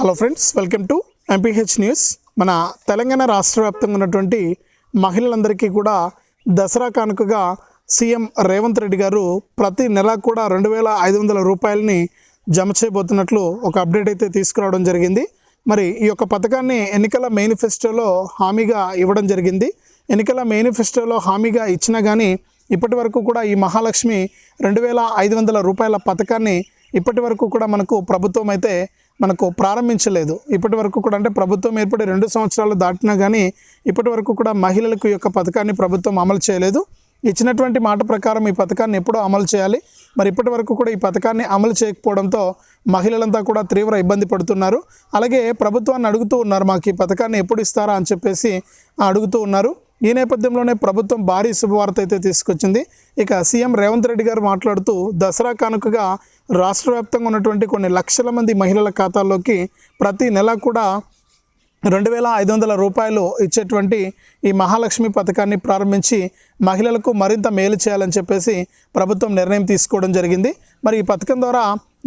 Hello friends welcome to MPH news మన తెలంగాణ రాష్ట్ర వ్యాప్తంగా ఉన్నటువంటి మహిళలందరికీ కూడా దసరా కానుకగా సీఎం రేవంత్ రెడ్డి గారు ప్రతి నెల కూడా రెండు వేల ఐదు వందల రూపాయలని జమ చేయబోతున్నట్లు ఒక అప్డేట్ అయితే తీసుకురావడం జరిగింది. మరి ఈ యొక్క పథకాన్ని ఎన్నికల మేనిఫెస్టోలో హామీగా ఇవ్వడం జరిగింది. ఎన్నికల మేనిఫెస్టోలో హామీగా ఇచ్చినా కానీ ఇప్పటి వరకు కూడా ఈ మహాలక్ష్మి రెండు వేల ఐదు వందల రూపాయల పథకాన్ని ఇప్పటి వరకు కూడా మనకు ప్రభుత్వం అయితే మనకు ప్రారంభించలేదు. ఇప్పటి వరకు కూడా అంటే ప్రభుత్వం ఏర్పడి రెండు సంవత్సరాలు దాటినా కానీ ఇప్పటి వరకు కూడా మహిళలకు యొక్క పథకాన్ని ప్రభుత్వం అమలు చేయలేదు. ఇచ్చినటువంటి మాట ప్రకారం ఈ పథకాన్ని ఎప్పుడో అమలు చేయాలి. మరి ఇప్పటి వరకు కూడా ఈ పథకాన్ని అమలు చేయకపోవడంతో మహిళలంతా కూడా తీవ్ర ఇబ్బంది పడుతున్నారు. అలాగే ప్రభుత్వాన్ని అడుగుతూ ఉన్నారు మాకు ఈ పథకాన్ని ఎప్పుడు ఇస్తారా? అని చెప్పేసి అడుగుతూ ఉన్నారు. ఈ నేపథ్యంలోనే ప్రభుత్వం భారీ శుభవార్త అయితే తీసుకొచ్చింది. ఇక సీఎం రేవంత్ రెడ్డి గారు మాట్లాడుతూ దసరా కానుకగా రాష్ట్ర వ్యాప్తంగా ఉన్నటువంటి కొన్ని లక్షల మంది మహిళల ఖాతాల్లోకి ప్రతి నెల కూడా రెండు వేల ఐదు వందల రూపాయలు ఇచ్చేటువంటి ఈ మహాలక్ష్మి పథకాన్ని ప్రారంభించి మహిళలకు మరింత మేలు చేయాలని చెప్పేసి ప్రభుత్వం నిర్ణయం తీసుకోవడం జరిగింది. మరి ఈ పథకం ద్వారా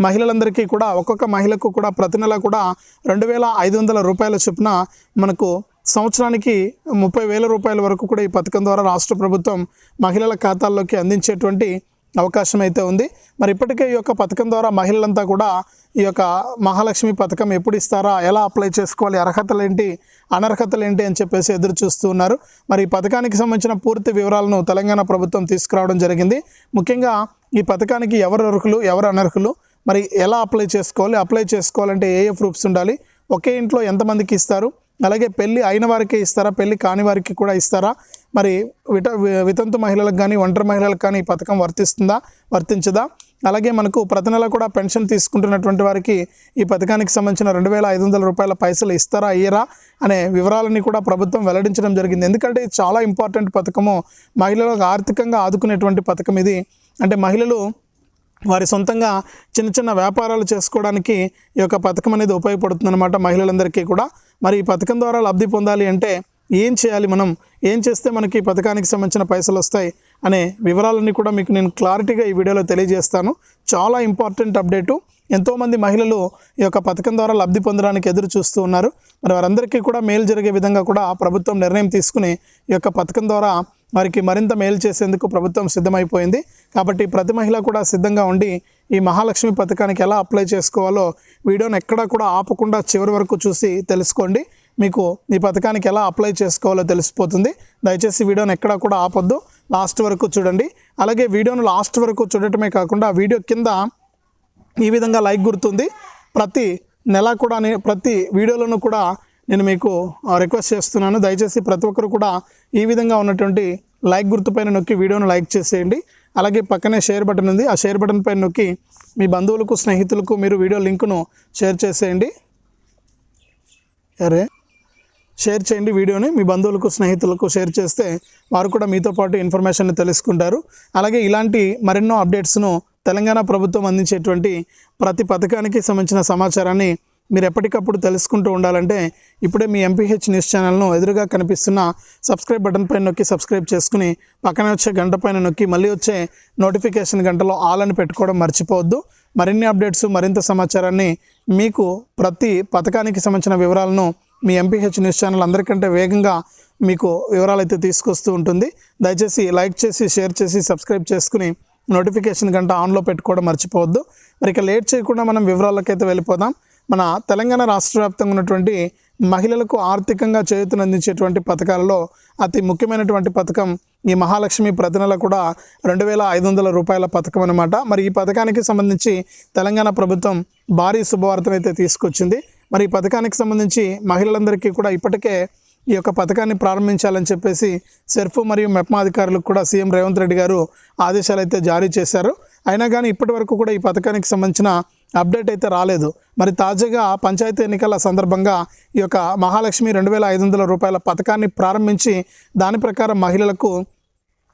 మహిళలందరికీ కూడా ఒక్కొక్క మహిళకు కూడా ప్రతి నెల కూడా రెండు వేల ఐదు వందల రూపాయల చొప్పున మనకు సంవత్సరానికి ముప్పై వేల రూపాయల వరకు కూడా ఈ పథకం ద్వారా రాష్ట్ర ప్రభుత్వం మహిళల ఖాతాల్లోకి అందించేటువంటి అవకాశం అయితే ఉంది. మరి ఇప్పటికే ఈ యొక్క పథకం ద్వారా మహిళలంతా కూడా ఈ యొక్క మహాలక్ష్మి పథకం ఎప్పుడు ఇస్తారా ఎలా అప్లై చేసుకోవాలి అర్హతలు ఏంటి అనర్హతలు ఏంటి అని చెప్పేసి ఎదురు చూస్తూ ఉన్నారు. మరి ఈ పథకానికి సంబంధించిన పూర్తి వివరాలను తెలంగాణ ప్రభుత్వం తీసుకురావడం జరిగింది. ముఖ్యంగా ఈ పథకానికి ఎవరు అర్హులు ఎవరు అనర్హులు మరి ఎలా అప్లై చేసుకోవాలి అప్లై చేసుకోవాలంటే ఏ ఏ ప్రూఫ్స్ ఉండాలి ఒకే ఇంట్లో ఎంతమందికి ఇస్తారు అలాగే పెళ్ళి అయిన వారికే ఇస్తారా పెళ్ళి కాని వారికి కూడా ఇస్తారా? మరి విట వితంతు మహిళలకు కానీ ఒంటరి మహిళలకు కానీ ఈ పథకం వర్తిస్తుందా? వర్తించదా? అలాగే మనకు ప్రతి నెల కూడా పెన్షన్ తీసుకుంటున్నటువంటి వారికి ఈ పథకానికి సంబంధించిన రెండు వేల ఐదు వందల రూపాయల పైసలు ఇస్తారా అయ్యరా అనే వివరాలని కూడా ప్రభుత్వం వెల్లడించడం జరిగింది. ఎందుకంటే ఇది చాలా ఇంపార్టెంట్ పథకము. మహిళలకు ఆర్థికంగా ఆదుకునేటువంటి పథకం ఇది. అంటే మహిళలు వారి సొంతంగా చిన్న చిన్న వ్యాపారాలు చేసుకోవడానికి ఈ యొక్క పథకం అనేది ఉపయోగపడుతుందన్నమాట మహిళలందరికీ కూడా. మరి ఈ పథకం ద్వారా లబ్ధి పొందాలి అంటే ఏం చేయాలి మనం? ఏం చేస్తే మనకి ఈ పథకానికి సంబంధించిన పైసలు వస్తాయి? అనే వివరాలన్నీ కూడా మీకు నేను క్లారిటీగా ఈ వీడియోలో తెలియజేస్తాను. చాలా ఇంపార్టెంట్ అప్డేటు. ఎంతోమంది మహిళలు ఈ యొక్క పథకం ద్వారా లబ్ధి పొందడానికి ఎదురు చూస్తూ ఉన్నారు. మరి వారందరికీ కూడా మేలు జరిగే విధంగా కూడా ప్రభుత్వం నిర్ణయం తీసుకుని ఈ యొక్క పథకం ద్వారా వారికి మరింత మేలు చేసేందుకు ప్రభుత్వం సిద్ధమైపోయింది. కాబట్టి ప్రతి మహిళ కూడా సిద్ధంగా ఉండి ఈ మహాలక్ష్మి పథకానికి ఎలా అప్లై చేసుకోవాలో వీడియోని ఎక్కడా కూడా ఆపకుండా చివరి వరకు చూసి తెలుసుకోండి. మీకు ఈ పథకానికి ఎలా అప్లై చేసుకోవాలో తెలిసిపోతుంది. దయచేసి వీడియోని ఎక్కడా కూడా ఆపొద్దు. లాస్ట్ వరకు చూడండి. అలాగే వీడియోను లాస్ట్ వరకు చూడటమే కాకుండా వీడియో కింద ఈ విధంగా లైక్ గుర్తుంది. ప్రతి నెల కూడా ప్రతి వీడియోలను కూడా నేను మీకు ఆ, రిక్వెస్ట్ చేస్తున్నాను. దయచేసి ప్రతి ఒక్కరు కూడా ఈ విధంగా ఉన్నటువంటి లైక్ గుర్తుపైన నొక్కి వీడియోను లైక్ చేసేయండి. అలాగే పక్కనే షేర్ బటన్ ఉంది. ఆ షేర్ బటన్ పైన నొక్కి మీ బంధువులకు స్నేహితులకు మీరు వీడియో లింకును షేర్ చేసేయండి. అరే షేర్ చేయండి వీడియోని. మీ బంధువులకు స్నేహితులకు షేర్ చేస్తే వారు కూడా మీతో పాటు ఇన్ఫర్మేషన్ తెలుసుకుంటారు. అలాగే ఇలాంటి మరెన్నో అప్డేట్స్ను తెలంగాణ ప్రభుత్వం అందించేటువంటి ప్రతి పథకానికి సంబంధించిన సమాచారాన్ని మీరు ఎప్పటికప్పుడు తెలుసుకుంటూ ఉండాలంటే ఇప్పుడే మీ ఎంపీహెచ్ న్యూస్ ఛానల్ను ఎదురుగా కనిపిస్తున్న సబ్స్క్రైబ్ బటన్ పైన నొక్కి సబ్స్క్రైబ్ చేసుకుని పక్కన వచ్చే గంట పైన నొక్కి మళ్ళీ వచ్చే నోటిఫికేషన్ గంటలో ఆల్ అని పెట్టుకోవడం మర్చిపోవద్దు. మరిన్ని అప్డేట్స్ మరింత సమాచారాన్ని మీకు ప్రతి పథకానికి సంబంధించిన వివరాలను మీ ఎంపీహెచ్ న్యూస్ ఛానల్ అందరికంటే వేగంగా మీకు వివరాలు అయితే తీసుకొస్తూ ఉంటుంది. దయచేసి లైక్ చేసి షేర్ చేసి సబ్స్క్రైబ్ చేసుకుని నోటిఫికేషన్ గంట ఆన్లో పెట్టుకోవడం మర్చిపోవద్దు. మరి ఇక లేట్ చేయకుండా మనం వివరాలకైతే వెళ్ళిపోదాం. మన తెలంగాణ రాష్ట్ర వ్యాప్తంగా ఉన్నటువంటి మహిళలకు ఆర్థికంగా చేయూతనందించేటువంటి పథకాలలో అతి ముఖ్యమైనటువంటి పథకం ఈ మహాలక్ష్మి ప్రతి నెల కూడా రెండు వేల ఐదు వందల రూపాయల పథకం అనమాట మరి ఈ పథకానికి సంబంధించి తెలంగాణ ప్రభుత్వం భారీ శుభవార్తను అయితే తీసుకొచ్చింది. మరి ఈ పథకానికి సంబంధించి మహిళలందరికీ కూడా ఇప్పటికే ఈ యొక్క పథకాన్ని ప్రారంభించాలని చెప్పేసి సెర్ఫ్ మరియు మెప్మా అధికారులకు కూడా సీఎం రేవంత్ రెడ్డి గారు ఆదేశాలు అయితే జారీ చేశారు. అయినా కానీ ఇప్పటి వరకు కూడా ఈ పథకానికి సంబంధించిన అప్డేట్ అయితే రాలేదు. మరి తాజాగా పంచాయతీ ఎన్నికల సందర్భంగా ఈ యొక్క మహాలక్ష్మి రెండు వేల ఐదు వందల రూపాయల పథకాన్ని ప్రారంభించి దాని ప్రకారం మహిళలకు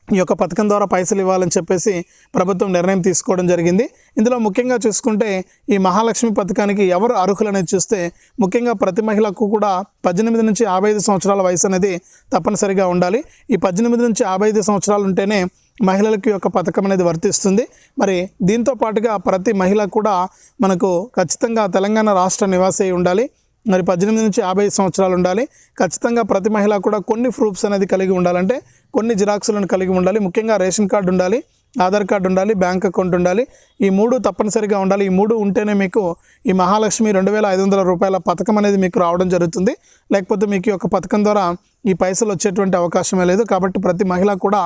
ఈ యొక్క పథకం ద్వారా పైసలు ఇవ్వాలని చెప్పేసి ప్రభుత్వం నిర్ణయం తీసుకోవడం జరిగింది. ఇందులో ముఖ్యంగా చూసుకుంటే ఈ మహాలక్ష్మి పథకానికి ఎవరు అర్హులనేది చూస్తే ముఖ్యంగా ప్రతి మహిళకు కూడా పద్దెనిమిది నుంచి యాభై ఐదు సంవత్సరాల వయసు అనేది తప్పనిసరిగా ఉండాలి. ఈ పద్దెనిమిది నుంచి యాభై ఐదు సంవత్సరాలు ఉంటేనే మహిళలకు యొక్క పథకం అనేది వర్తిస్తుంది. మరి దీంతో పాటుగా ప్రతి మహిళ కూడా మనకు ఖచ్చితంగా తెలంగాణ రాష్ట్ర నివాసి అయి ఉండాలి. మరి పద్దెనిమిది నుంచి యాభై సంవత్సరాలు ఉండాలి. ఖచ్చితంగా ప్రతి మహిళ కూడా కొన్ని ప్రూఫ్స్ అనేది కలిగి ఉండాలంటే కొన్ని జిరాక్సులను కలిగి ఉండాలి. ముఖ్యంగా రేషన్ కార్డు ఉండాలి ఆధార్ కార్డు ఉండాలి బ్యాంక్ అకౌంట్ ఉండాలి. ఈ మూడు తప్పనిసరిగా ఉండాలి. ఈ మూడు ఉంటేనే మీకు ఈ మహాలక్ష్మి రెండు వేల ఐదు వందల రూపాయల పథకం అనేది మీకు రావడం జరుగుతుంది. లేకపోతే మీకు ఈ యొక్క పథకం ద్వారా ఈ పైసలు వచ్చేటువంటి అవకాశమే లేదు. కాబట్టి ప్రతి మహిళ కూడా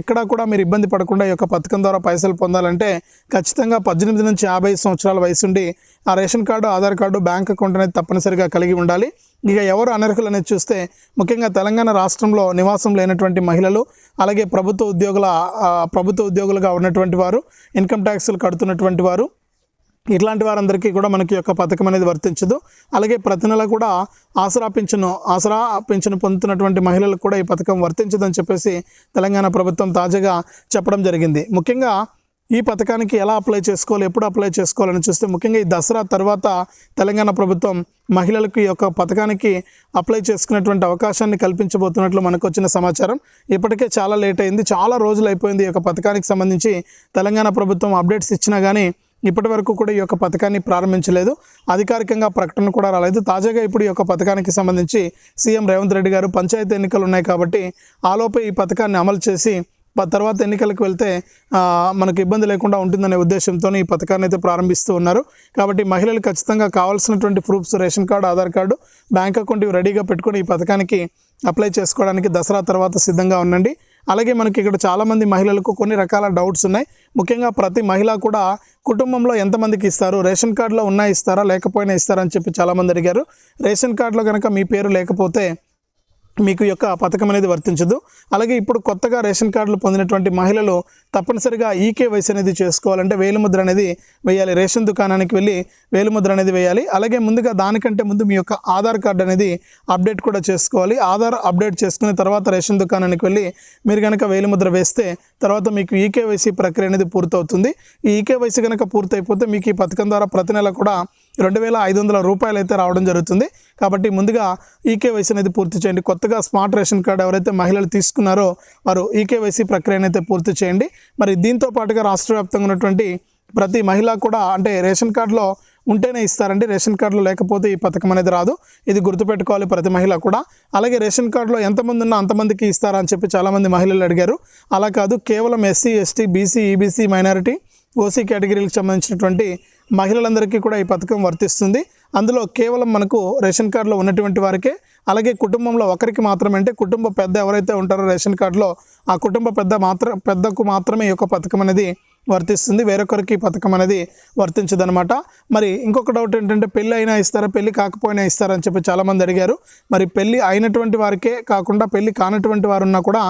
ఎక్కడా కూడా మీరు ఇబ్బంది పడకుండా ఈ యొక్క పథకం ద్వారా పైసలు పొందాలంటే ఖచ్చితంగా పద్దెనిమిది నుంచి యాభై సంవత్సరాల వయసుండి ఆ ration card Aadhaar card bank account అనేది తప్పనిసరిగా కలిగి ఉండాలి. ఇక ఎవరు అనర్హులు అనేది చూస్తే ముఖ్యంగా తెలంగాణ రాష్ట్రంలో నివాసం లేనటువంటి మహిళలు అలాగే ప్రభుత్వ ఉద్యోగుల ప్రభుత్వ ఉద్యోగులుగా ఉన్నటువంటి వారు ఇన్కమ్ ట్యాక్స్లు కడుతున్నటువంటి వారు ఇట్లాంటి వారందరికీ కూడా మనకి యొక్క పథకం అనేది వర్తించదు. అలాగే ప్రతి నెల కూడా ఆసరా పింఛను ఆసరా పింఛను పొందుతున్నటువంటి మహిళలకు కూడా ఈ పథకం వర్తించదని చెప్పేసి తెలంగాణ ప్రభుత్వం తాజాగా చెప్పడం జరిగింది. ముఖ్యంగా ఈ పథకానికి ఎలా అప్లై చేసుకోవాలి ఎప్పుడు అప్లై చేసుకోవాలని చూస్తే ముఖ్యంగా ఈ దసరా తర్వాత తెలంగాణ ప్రభుత్వం మహిళలకు ఈ యొక్క పథకానికి అప్లై చేసుకునేటువంటి అవకాశాన్ని కల్పించబోతున్నట్లు మనకు వచ్చిన సమాచారం. ఇప్పటికే చాలా లేట్ అయింది చాలా రోజులు అయిపోయింది ఈ యొక్క పథకానికి సంబంధించి తెలంగాణ ప్రభుత్వం అప్డేట్స్ ఇచ్చినా కానీ ఇప్పటి వరకు కూడా ఈ యొక్క పథకాన్ని ప్రారంభించలేదు. అధికారికంగా ప్రకటన కూడా రాలేదు. తాజాగా ఇప్పుడు ఈ యొక్క పథకానికి సంబంధించి సీఎం రేవంత్ రెడ్డి గారు పంచాయతీ ఎన్నికలు ఉన్నాయి కాబట్టి ఆలోపే ఈ పథకాన్ని అమలు చేసి తర్వాత ఎన్నికలకు వెళ్తే మనకు ఇబ్బంది లేకుండా ఉంటుందనే ఉద్దేశంతో ఈ పథకాన్ని అయితే ప్రారంభిస్తూ ఉన్నారు. కాబట్టి మహిళలు ఖచ్చితంగా కావాల్సినటువంటి proofs ration card Aadhaar card bank account ఇవి రెడీగా పెట్టుకుని ఈ పథకానికి అప్లై చేసుకోవడానికి దసరా తర్వాత సిద్ధంగా ఉండండి. అలాగే మనకి ఇక్కడ చాలామంది మహిళలకు కొన్ని రకాల డౌట్స్ ఉన్నాయి. ముఖ్యంగా ప్రతి మహిళ కూడా కుటుంబంలో ఎంతమందికి ఇస్తారు? రేషన్ కార్డులో ఉన్నా ఇస్తారా? లేకపోయినా ఇస్తారా అని చెప్పి చాలామంది అడిగారు. రేషన్ కార్డులో కనుక మీ పేరు లేకపోతే మీకు యొక్క పథకం అనేది వర్తించదు. అలాగే ఇప్పుడు కొత్తగా రేషన్ కార్డులు పొందినటువంటి మహిళలు తప్పనిసరిగా ఈకేవైసీ అనేది చేసుకోవాలంటే వేలిముద్ర అనేది వేయాలి. రేషన్ దుకాణానికి వెళ్ళి వేలిముద్ర అనేది వేయాలి. అలాగే ముందుగా దానికంటే ముందు మీ యొక్క ఆధార్ కార్డు అనేది అప్డేట్ కూడా చేసుకోవాలి. ఆధార్ అప్డేట్ చేసుకున్న తర్వాత రేషన్ దుకాణానికి వెళ్ళి మీరు కనుక వేలిముద్ర వేస్తే తర్వాత మీకు ఈకేవైసీ ప్రక్రియ అనేది పూర్తవుతుంది. ఈ ఈకేవైసీ కనుక పూర్తయిపోతే మీకు ఈ పథకం ద్వారా ప్రతి నెల కూడా రెండు వేల ఐదు వందల రూపాయలు అయితే రావడం జరుగుతుంది. కాబట్టి ముందుగా ఈకేవైసీ అనేది పూర్తి చేయండి. కొత్తగా స్మార్ట్ రేషన్ కార్డు ఎవరైతే మహిళలు తీసుకున్నారో వారు ఈకేవైసీ ప్రక్రియను అయితే పూర్తి చేయండి. మరి దీంతో పాటుగా రాష్ట్ర వ్యాప్తంగా ఉన్నటువంటి ప్రతి మహిళ కూడా అంటే రేషన్ కార్డులో ఉంటేనే ఇస్తారండి. రేషన్ కార్డులో లేకపోతే ఈ పథకం అనేది రాదు. ఇది గుర్తుపెట్టుకోవాలి ప్రతి మహిళ కూడా. అలాగే రేషన్ కార్డులో ఎంతమంది ఉన్నా అంతమందికి ఇస్తారా అని చెప్పి చాలామంది మహిళలు అడిగారు. అలా కాదు కేవలం SC ST BC EBC minority OC కేటగిరీలకు సంబంధించినటువంటి మహిళలందరికీ కూడా ఈ పథకం వర్తిస్తుంది. అందులో కేవలం మనకు రేషన్ కార్డులో ఉన్నటువంటి వారికే అలాగే కుటుంబంలో ఒకరికి మాత్రమే అంటే కుటుంబ పెద్ద ఎవరైతే ఉంటారో రేషన్ కార్డులో ఆ కుటుంబ పెద్ద మాత్రం పెద్దకు మాత్రమే ఈ యొక్క పథకం అనేది వర్తిస్తుంది. వేరొకరికి ఈ పథకం అనేది వర్తించదనమాట మరి ఇంకొక డౌట్ ఏంటంటే పెళ్ళి అయినా ఇస్తారా పెళ్ళి కాకపోయినా ఇస్తారా అని చెప్పి చాలామంది అడిగారు. మరి పెళ్ళి అయినటువంటి వారికే కాకుండా పెళ్ళి కానటువంటి వారున్నా కూడా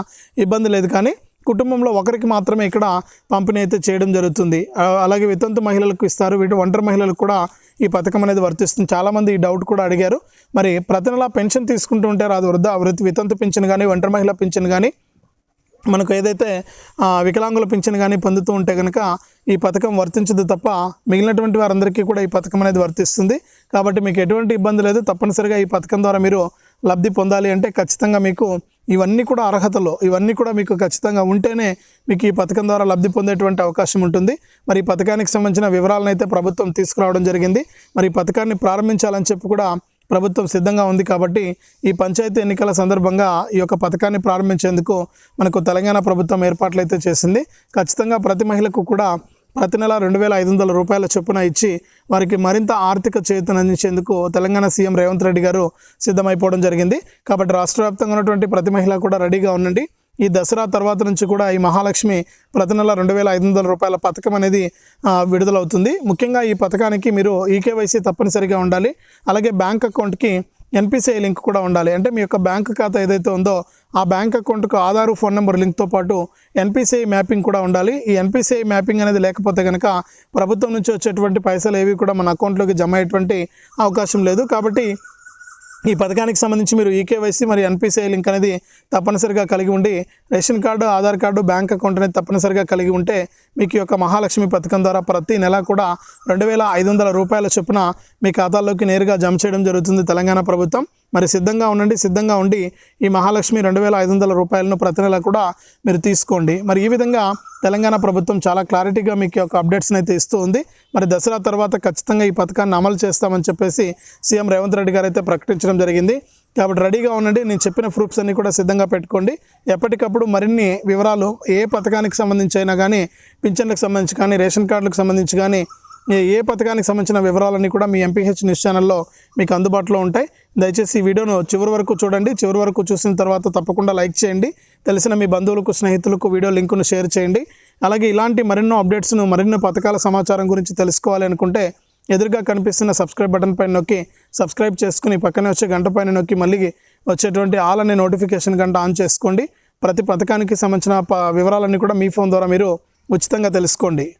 ఇబ్బంది లేదు. కానీ కుటుంబంలో ఒకరికి మాత్రమే ఇక్కడ పంపిణీ అయితే చేయడం జరుగుతుంది. అలాగే వితంతు మహిళలకు ఇస్తారు. వీటి ఒంటరి మహిళలకు కూడా ఈ పథకం అనేది వర్తిస్తుంది. చాలామంది ఈ డౌట్ కూడా అడిగారు. మరి ప్రతి నెల పెన్షన్ తీసుకుంటూ ఉంటారు అది వృద్ధ వృత్తి వితంతు పింఛన్ కానీ ఒంటరి మహిళ పింఛన్ కానీ మనకు ఏదైతే వికలాంగుల పింఛన్ కానీ పొందుతూ ఉంటే కనుక ఈ పథకం వర్తించదు తప్ప మిగిలినటువంటి వారందరికీ కూడా ఈ పథకం అనేది వర్తిస్తుంది. కాబట్టి మీకు ఎటువంటి ఇబ్బంది లేదు. తప్పనిసరిగా ఈ పథకం ద్వారా మీరు లబ్ధి పొందాలి అంటే ఖచ్చితంగా మీకు ఇవన్నీ కూడా అర్హతలు ఇవన్నీ కూడా మీకు ఖచ్చితంగా ఉంటేనే మీకు ఈ పథకం ద్వారా లబ్ధి పొందేటువంటి అవకాశం ఉంటుంది. మరి ఈ పథకానికి సంబంధించిన వివరాలను అయితే ప్రభుత్వం తీసుకురావడం జరిగింది. మరి ఈ పథకాన్ని ప్రారంభించాలని చెప్పి కూడా ప్రభుత్వం సిద్ధంగా ఉంది కాబట్టి ఈ పంచాయతీ ఎన్నికల సందర్భంగా ఈ యొక్క పథకాన్ని ప్రారంభించేందుకు మనకు తెలంగాణ ప్రభుత్వం ఏర్పాట్లు అయితే చేసింది. ఖచ్చితంగా ప్రతి మహిళకు కూడా ప్రతి నెల రెండు వేల ఐదు వందల రూపాయల చొప్పున ఇచ్చి వారికి మరింత ఆర్థిక చేతను అందించేందుకు తెలంగాణ సీఎం రేవంత్ రెడ్డి గారు సిద్ధమైపోవడం జరిగింది. కాబట్టి రాష్ట్ర వ్యాప్తంగా ఉన్నటువంటి ప్రతి మహిళ కూడా రెడీగా ఉండండి. ఈ దసరా తర్వాత నుంచి కూడా ఈ మహాలక్ష్మి ప్రతి నెల రెండు వేల ఐదు వందల రూపాయల పథకం అనేది విడుదలవుతుంది. ముఖ్యంగా ఈ పథకానికి మీరు ఈకేవైసీ తప్పనిసరిగా ఉండాలి. అలాగే బ్యాంక్ అకౌంట్కి ఎన్పిసిఐ లింక్ కూడా ఉండాలి. అంటే మీ యొక్క బ్యాంక్ ఖాతా ఏదైతే ఉందో ఆ బ్యాంక్ అకౌంట్కు ఆధార్ ఫోన్ నెంబర్ లింక్తో పాటు ఎన్పిసిఐ మ్యాపింగ్ కూడా ఉండాలి. ఈ ఎన్పిసిఐ మ్యాపింగ్ అనేది లేకపోతే కనుక ప్రభుత్వం నుంచి వచ్చేటువంటి పైసలు ఏవి కూడా మన అకౌంట్లోకి జమ అయ్యేటువంటి అవకాశం లేదు. కాబట్టి ఈ పథకానికి సంబంధించి మీరు ఈకేవైసీ మరియు ఎన్పిసిఐ లింక్ అనేది తప్పనిసరిగా కలిగి ఉండి ration card Aadhaar card bank account అనేది తప్పనిసరిగా కలిగి ఉంటే మీకు ఈ యొక్క మహాలక్ష్మి పథకం ద్వారా ప్రతి నెల కూడా రెండు వేల ఐదు వందల రూపాయల చొప్పున మీ ఖాతాల్లోకి నేరుగా జమ చేయడం జరుగుతుంది తెలంగాణ ప్రభుత్వం. మరి సిద్ధంగా ఉండండి సిద్ధంగా ఉండి ఈ మహాలక్ష్మి రెండు వేల ఐదు వందల రూపాయలను ప్రతి నెల కూడా మీరు తీసుకోండి. మరి ఈ విధంగా తెలంగాణ ప్రభుత్వం చాలా క్లారిటీగా మీకు యొక్క అప్డేట్స్ని అయితే ఇస్తూ ఉంది. మరి దసరా తర్వాత ఖచ్చితంగా ఈ పథకాన్ని అమలు చేస్తామని చెప్పేసి సీఎం రేవంత్ రెడ్డి గారు అయితే ప్రకటించడం జరిగింది. కాబట్టి రెడీగా ఉండండి నేను చెప్పిన ప్రూఫ్స్ అన్నీ కూడా సిద్ధంగా పెట్టుకోండి. ఎప్పటికప్పుడు మరిన్ని వివరాలు ఏ పథకానికి సంబంధించి అయినా కానీ పింఛన్లకు సంబంధించి కానీ రేషన్ కార్డులకు సంబంధించి కానీ ఏ పథకానికి సంబంధించిన వివరాలన్నీ కూడా మీ ఎంపీహెచ్ న్యూస్ ఛానల్లో మీకు అందుబాటులో ఉంటాయి. దయచేసి ఈ వీడియోను చివరి వరకు చూడండి. చివరి వరకు చూసిన తర్వాత తప్పకుండా లైక్ చేయండి. తెలిసిన మీ బంధువులకు స్నేహితులకు వీడియో లింకును షేర్ చేయండి. అలాగే ఇలాంటి మరెన్నో అప్డేట్స్ను మరిన్నో పథకాల సమాచారం గురించి తెలుసుకోవాలి అనుకుంటే ఎదురుగా కనిపిస్తున్న సబ్స్క్రైబ్ బటన్ పైన నొక్కి సబ్స్క్రైబ్ చేసుకుని పక్కనే వచ్చే గంట పైన నొక్కి మళ్ళీ వచ్చేటువంటి ఆల్ అనే నోటిఫికేషన్ గంట ఆన్ చేసుకోండి. ప్రతి పథకానికి సంబంధించిన ప- వివరాలన్నీ కూడా మీ ఫోన్ ద్వారా మీరు ఉచితంగా తెలుసుకోండి.